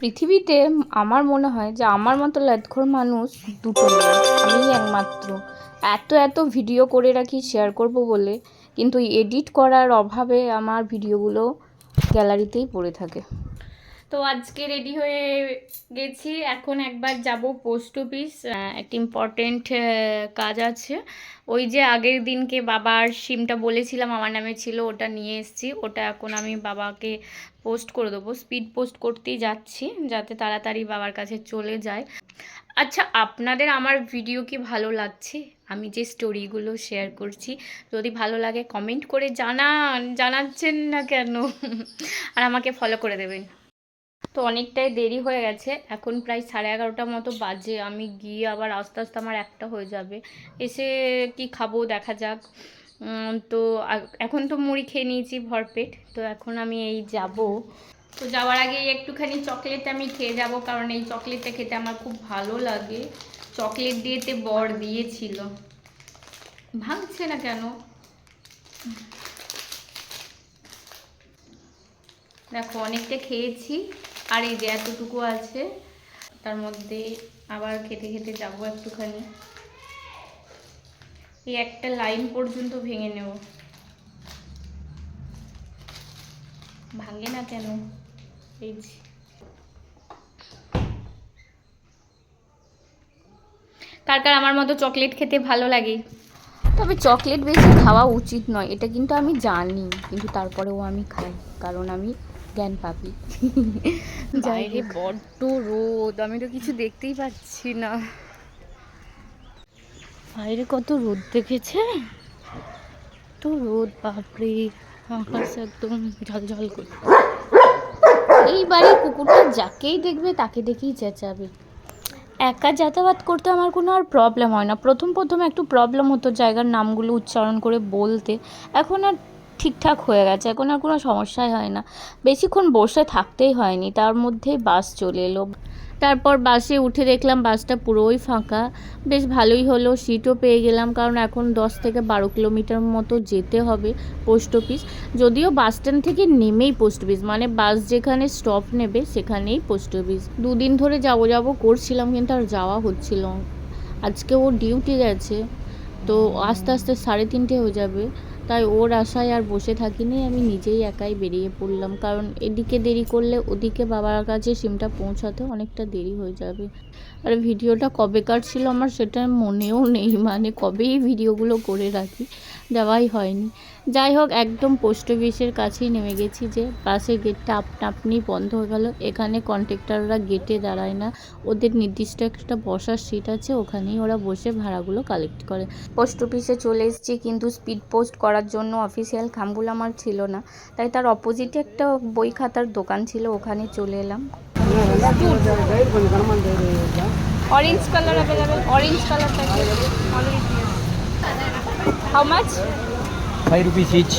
পৃথিবীতে আমার মনে হয় যে আমার মতো ল্যাদখোর মানুষ দুটো আমি একমাত্র। এত এত ভিডিও করে রাখি শেয়ার করব বলে, কিন্তু এডিট করার অভাবে আমার ভিডিওগুলো গ্যালারিতেই পড়ে থাকে। তো আজকে রেডি হয়ে গেছি। এখন একবার যাব পোস্ট অফিস একটা ইম্পর্টেন্ট কাজ আছে। ওই যে আগের দিনকে বাবার সিমটা বলেছিলাম, আমার নামে ছিল, ওটা নিয়ে এসেছি। ওটা এখন আমি বাবাকে পোস্ট করে দেবো। স্পিড পোস্ট করতেই যাচ্ছি, যাতে তাড়াতাড়ি বাবার কাছে চলে যায়। আচ্ছা আপনাদের আমার ভিডিও কি ভালো লাগছে? আমি যে স্টোরিগুলো শেয়ার করছি, যদি ভালো লাগে কমেন্ট করে জানান। জানাচ্ছেন না কেন? আর আমাকে ফলো করে দেবেন। তো অনেকটাই দেরি হয়ে গেছে। এখন প্রায় সাড়ে এগারোটার মতো বাজে। আমি গিয়ে আবার আস্তে আস্তে আমার একটা হয়ে যাবে। এসে কি খাব দেখা যাক। তো এখন তো মুড়ি খেয়ে নিয়েছি ভরপেট তো এখন আমি এই যাব। তো যাওয়ার আগে একটুখানি চকলেট আমি খেয়ে যাব। কারণ এই চকলেটটা খেতে আমার খুব ভালো লাগে। চকলেট দিয়েতে বর দিয়েছিল। ভাঙছে না কেন? দেখো, অনেকটা খেয়েছি। আর এই যে এতটুকু আছে, তার মধ্যে আবার খেতে খেতে যাব একটুখানি। এই একটা লাইন পর্যন্ত ভেঙে নেব। ভাঙে না কেন? এই যে। কার কার আমার মতো চকলেট খেতে ভালো লাগে? তবে চকলেট বেশি খাওয়া উচিত নয়, এটা কিন্তু আমি জানি, কিন্তু তারপরেও আমি খাই, কারণ আমি জ্ঞান পাপি বাইরে বড্ড রোদ আমি তো কিছু দেখতেই পাচ্ছি না। বাইরে কত রোদ দেখেছে? তো রোদ বাপরে আকাশ একদম ঝলঝল করে। এই বাড়ির কুকুরটা যাকেই দেখবে তাকে দেখেই চেঁচাবে। একা যাতায়াত করতে আমার কোনো আর প্রবলেম হয় না। প্রথম প্রথম একটু প্রবলেম হতো জায়গার নামগুলো উচ্চারণ করে বলতে। এখন আর ঠিকঠাক হয়ে গেছে, এখন আর কোনো সমস্যাই হয় না। বেশিক্ষণ বসে থাকতেই হয়নি, তার মধ্যেই বাস চলে এলো। তারপর বাসে উঠে দেখলাম বাসটা পুরোই ফাঁকা। বেশ ভালোই হলো সিটও পেয়ে গেলাম, কারণ এখন দশ থেকে বারো কিলোমিটার মতো যেতে হবে পোস্ট অফিস যদিও বাস স্ট্যান্ড থেকে নেমেই পোস্ট অফিস মানে বাস যেখানে স্টপ নেবে সেখানেই পোস্ট অফিস দুদিন ধরে যাব যাব করছিলাম, কিন্তু আর যাওয়া হচ্ছিল। আজকে ও ডিউটি গেছে, তো আস্তে আস্তে সাড়ে তিনটে হয়ে যাবে। তাই ওর আশায় আর বসে থাকিনি, আমি নিজেই একাই বেরিয়ে পড়লাম। কারণ এদিকে দেরি করলে ওদিকে বাবার কাছে সিমটা পৌঁছাতে অনেকটা দেরি হয়ে যাবে। আর ভিডিওটা কবেকার ছিল আমার সেটা মনেও নেই মানে কবেই ভিডিওগুলো করে রাখি, দেওয়াই হয়নি। যাই হোক, একদম পোস্ট অফিসের কাছেই নেমে গেছি যে বাসের গেটটা আপনা আপনি বন্ধ হয়ে গেল। এখানে কন্ট্রাক্টররা গেটে দাঁড়ায় না। ওদের নির্দিষ্ট একটা বসার সিট আছে, ওখানেই ওরা বসে ভাড়াগুলো কালেক্ট করে। পোস্ট অফিসে চলে এসেছি, কিন্তু স্পিড পোস্ট করার জন্য অফিসিয়াল খামগুলো আমার ছিল না। তাই তার অপোজিটে একটা বই খাতার দোকান ছিল ওখানে চলে এলাম। অরেঞ্জ কালার অ্যাভেলেবেল অরেঞ্জ কালারটা how much five rupees each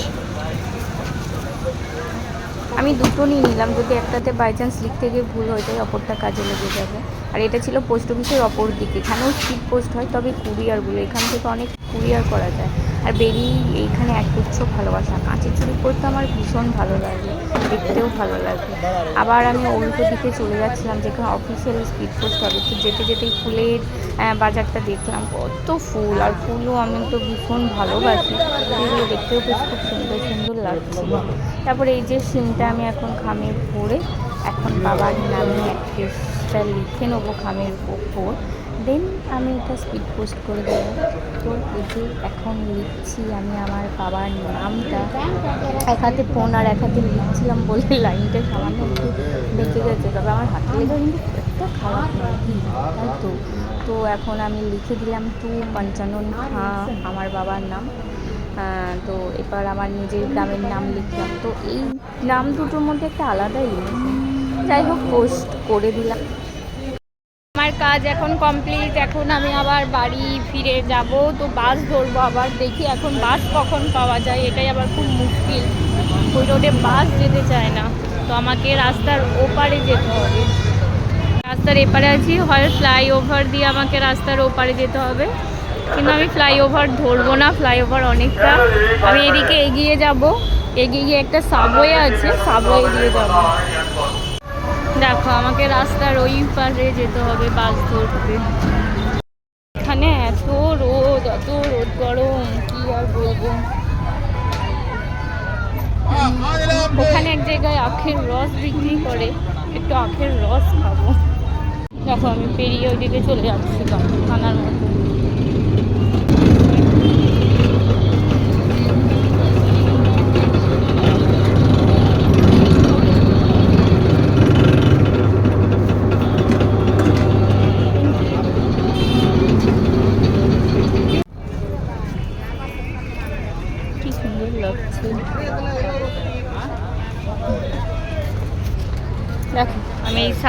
আমি দুটো নিয়ে নিলাম যদি একটাতে বাই চান্স লিখতে গিয়ে ভুল হয়ে যায় অপরটা কাজে লেগে যাবে। আর এটা ছিল পোস্ট অফিসের অপর দিকে। এখানেও স্পিড পোস্ট হয় তবে কুরিয়ারগুলো এখান থেকে অনেক কুরিয়ার করা যায়। আর বেরিয়ে এইখানে এক গুচ্ছ ভালোবাসা। কাঁচের চুরি করতে আমার ভীষণ ভালো লাগে, দেখতেও ভালো লাগে। আবার আমি উল্টো দিকে চলে যাচ্ছিলাম, যেখানে অফিসিয়াল স্পিড পোস্ট হবে। তো যেতে যেতেই ফুলের বাজারটা দেখলাম, কত ফুল। আর ফুলও আমি তো ভীষণ ভালোবাসি। ফুলগুলো দেখতেও বেশ খুব সুন্দর সুন্দর লাগছিল তারপরে এই যে সিমটা আমি এখন খামে ভরে, এখন বাবার নামে অ্যাড্রেসটা লিখে নেব খামের ওপর। দেন আমি এটা স্পিড পোস্ট করে দেবো। তো যে এখন লিখছি আমি আমার বাবার নামটা। এক হাতে ফোন আর এক হাতে লিখছিলাম বলে লাইনটা সামান্য একটু বেঁচে গেছে। তবে আমার হাতে লেগে কিন্তু একটা খারাপ তাই তো। তো এখন আমি লিখে দিলাম টু পঞ্চানন খাঁ আমার বাবার নাম। তো এবার আমার নিজের গ্রামের নাম লিখলাম। তো এই নাম দুটোর মধ্যে একটা আলাদা ইমোশন যাই হোক পোস্ট করে দিলাম। আমার কাজ এখন কমপ্লিট এখন আমি আবার বাড়ি ফিরে যাব, তো বাস ধরবো আবার, দেখি এখন বাস কখন পাওয়া যায়, এটাই আবার খুব মুশকিল। ওই রোডে বাস যেতে চায় না, তো আমাকে রাস্তার ওপারে যেতে হবে। রাস্তার এপারে আছি, হয় ফ্লাইওভার দিয়ে আমাকে রাস্তার ওপারে যেতে হবে। কিন্তু আমি ফ্লাইওভার ধরবো না ফ্লাইওভার অনেকটা। আমি এদিকে এগিয়ে যাব, এগিয়ে গিয়ে একটা সাবওয়ে আছে সাবওয়ে দিয়ে যাব। দেখো, আমাকে রাস্তার ওই পারে যেতে হবে, বাস ধরতে। এখানে এত রোদ এত রোদ, গরম, কি আর বলব? ওখানে এক জায়গায় আখের রস বিক্রি করে, একটু আখের রস খাব। দেখো, আমি পেরিয়ে ওইদিকে চলে যাচ্ছিলাম থানার মতো।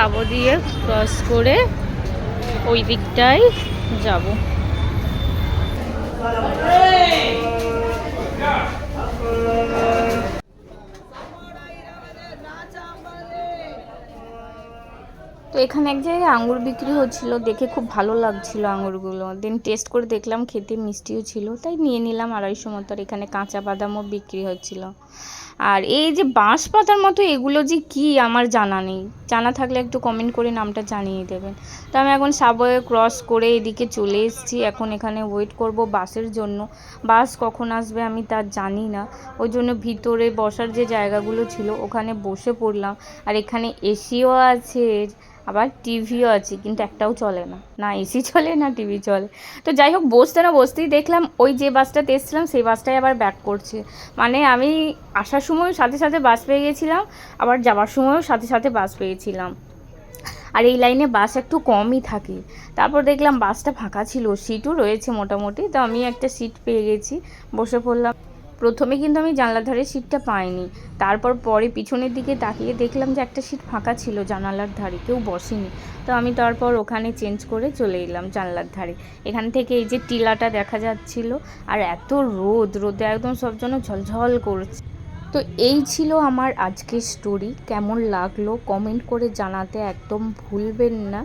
সাবো দিয়ে ক্রস করে ওই দিকটায় যাব। তো এখানে এক জায়গায় আঙুর বিক্রি হচ্ছিল, দেখে খুব ভালো লাগছিল আঙুরগুলো দেন টেস্ট করে দেখলাম, খেতে মিষ্টিও ছিল, তাই নিয়ে নিলাম আড়াইশো মতো, আর এখানে কাঁচা বাদামও বিক্রি হচ্ছিল। আর এই যে বাঁশ পাতার মতো এগুলো যে কি আমার জানা নেই। জানা থাকলে একটু কমেন্ট করে নামটা জানিয়ে দেবেন। তো আমি এখন সাবওয়ে ক্রস করে এদিকে চলে এসেছি। এখন এখানে ওয়েট করব বাসের জন্য। বাস কখন আসবে আমি তা জানি না। ওই জন্য ভিতরে বসার যে জায়গাগুলো ছিল, ওখানে বসে পড়লাম। আর এখানে এসিও আছে, আবার টিভিও আছে, কিন্তু একটাও চলে না। না, এসি চলে না, টিভি চলে। তো যাই হোক, বসতে না বসতেই দেখলাম, ওই যে বাসটাতে এসেছিলাম, সেই বাসটাই আবার ব্যাক করছে। মানে আমি আসার সময় সাথে সাথে বাস পেয়ে গেছিলাম, আবার যাওয়ার সময়ও সাথে সাথে বাস পেয়েছিলাম। আর এই লাইনে বাস একটু কমই থাকে। তারপর দেখলাম বাসটা ফাঁকা ছিল, সিটও রয়েছে মোটামুটি, তো আমি একটা সিট পেয়ে গেছি, বসে পড়লাম। প্রথমে কিন্তু আমি জানলার ধারে সিটটা পাইনি, তারপর পরে পিছনের দিকে তাকিয়ে দেখলাম যে একটা সিট ফাঁকা ছিল জানালার ধারে, কেউ বসেনি। তো আমি তারপর ওখানে চেঞ্জ করে চলে এলাম জানলার ধারে। এখান থেকে এই যে টিলাটা দেখা যাচ্ছিল, আর এত রোদ, রোদে একদম সব যেন ঝলঝল করছে। তো এই ছিল আমার আজকের স্টোরি কেমন লাগল কমেন্ট করে জানাতে একদম ভুলবেন না।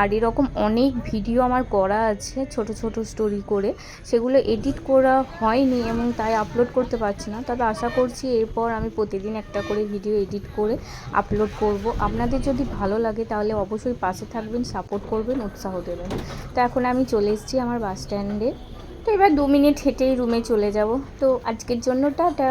আর এরকম অনেক ভিডিও আমার করা আছে ছোট ছোট স্টোরি করে। সেগুলো এডিট করা হয়নি এবং তাই আপলোড করতে পারছি না। তবে আশা করছি এরপর আমি প্রতিদিন একটা করে ভিডিও এডিট করে আপলোড করব। আপনাদের যদি ভালো লাগে তাহলে অবশ্যই পাশে থাকবেন সাপোর্ট করবেন, উৎসাহ দেবেন। তো এখন আমি চলে এসেছি আমার বাস স্ট্যান্ডে তো এবার দু মিনিট হেঁটেই রুমে চলে যাব। তো আজকের জন্য টাটা।